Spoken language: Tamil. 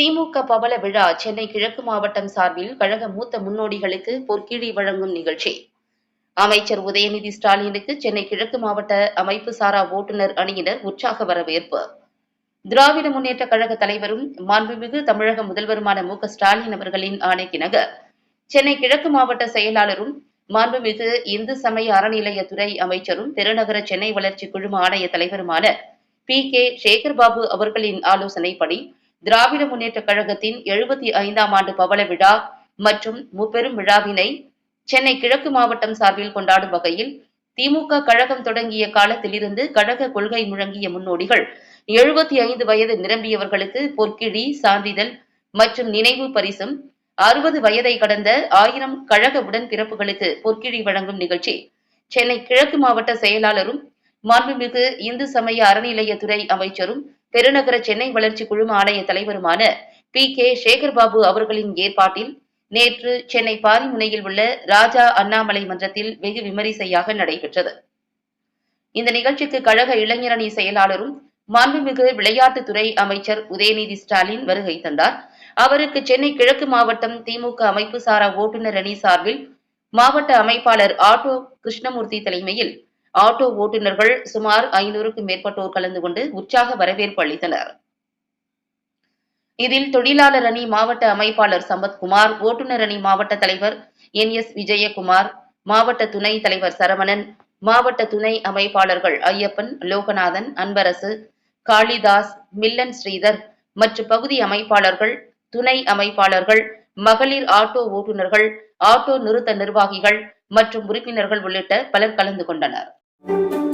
திமுக பவள விழா சென்னை கிழக்கு மாவட்டம் சார்பில் கழக மூத்த முன்னோடிகளுக்கு பொற்கிழி வழங்கும் நிகழ்ச்சி. அமைச்சர் உதயநிதி ஸ்டாலினுக்கு சென்னை கிழக்கு மாவட்ட அமைப்பு சாரா ஓட்டுநர் அணியினர் உற்சாக வரவேற்பு. திராவிட முன்னேற்ற கழக தலைவரும் மாண்புமிகு தமிழக முதல்வருமான மு ஸ்டாலின் அவர்களின் ஆணைக்கிணங்க. சென்னை கிழக்கு மாவட்ட செயலாளரும் மாண்புமிகு இந்து சமய அறநிலையத்துறை அமைச்சரும் பெருநகர சென்னை வளர்ச்சி குழும ஆணைய தலைவருமான பி கே சேகர்பாபு அவர்களின் ஆலோசனைப்படி திராவிட முன்னேற்ற கழகத்தின் எழுபத்தி ஐந்தாம் ஆண்டு பவள விழா மற்றும் முப்பெரும் விழாவினை சென்னை கிழக்கு மாவட்டம் சார்பில் கொண்டாடும் வகையில் திமுக கழகம் தொடங்கிய காலத்திலிருந்து கழக கொள்கை முழங்கிய முன்னோடிகள் எழுபத்தி ஐந்து வயது நிரம்பியவர்களுக்கு பொற்கிழி சான்றிதழ் மற்றும் நினைவு பரிசும் அறுபது வயதை கடந்த ஆயிரம் கழக உடன்பிறப்புகளுக்கு பொற்கிழி வழங்கும் நிகழ்ச்சி. சென்னை கிழக்கு மாவட்ட செயலாளரும் மாண்புமிகு இந்து சமய அறநிலையத்துறை அமைச்சரும் பெருநகர சென்னை வளர்ச்சி குழும ஆணைய தலைவருமான பி. கே. சேகர்பாபு அவர்களின் ஏற்பாட்டில் நேற்று சென்னை பாரிமுனையில் உள்ள ராஜா அண்ணாமலை மன்றத்தில் வெகு விமரிசையாக நடைபெற்றது. இந்த நிகழ்ச்சிக்கு கழக இளைஞரணி செயலாளரும் மாண்புமிகு விளையாட்டுத்துறை அமைச்சர் உதயநிதி ஸ்டாலின் வருகை தந்தார். அவருக்கு சென்னை கிழக்கு மாவட்டம் திமுக அமைப்பு சாரா ஓட்டுநர் அணி சார்பில் மாவட்ட அமைப்பாளர் ஆட்டோ கிருஷ்ணமூர்த்தி தலைமையில் ஆட்டோ ஓட்டுநர்கள் சுமார் ஐநூறுக்கும் மேற்பட்டோர் கலந்து கொண்டு உற்சாக வரவேற்பு அளித்தனர். இதில் தொழிலாளர் அணி மாவட்ட அமைப்பாளர் சம்பத்குமார் ஓட்டுநர் அணி மாவட்ட தலைவர் என் எஸ் விஜயகுமார் மாவட்ட துணை தலைவர் சரவணன் மாவட்ட துணை அமைப்பாளர்கள் ஐயப்பன் லோகநாதன் அன்பரசு காளிதாஸ் மில்லன் ஸ்ரீதர் மற்றும் பகுதி அமைப்பாளர்கள் துணை அமைப்பாளர்கள் மகளிர் ஆட்டோ ஓட்டுநர்கள் ஆட்டோ நிறுத்த நிர்வாகிகள் மற்றும் உறுப்பினர்கள் உள்ளிட்ட பலர் கலந்து கொண்டனர். thank you.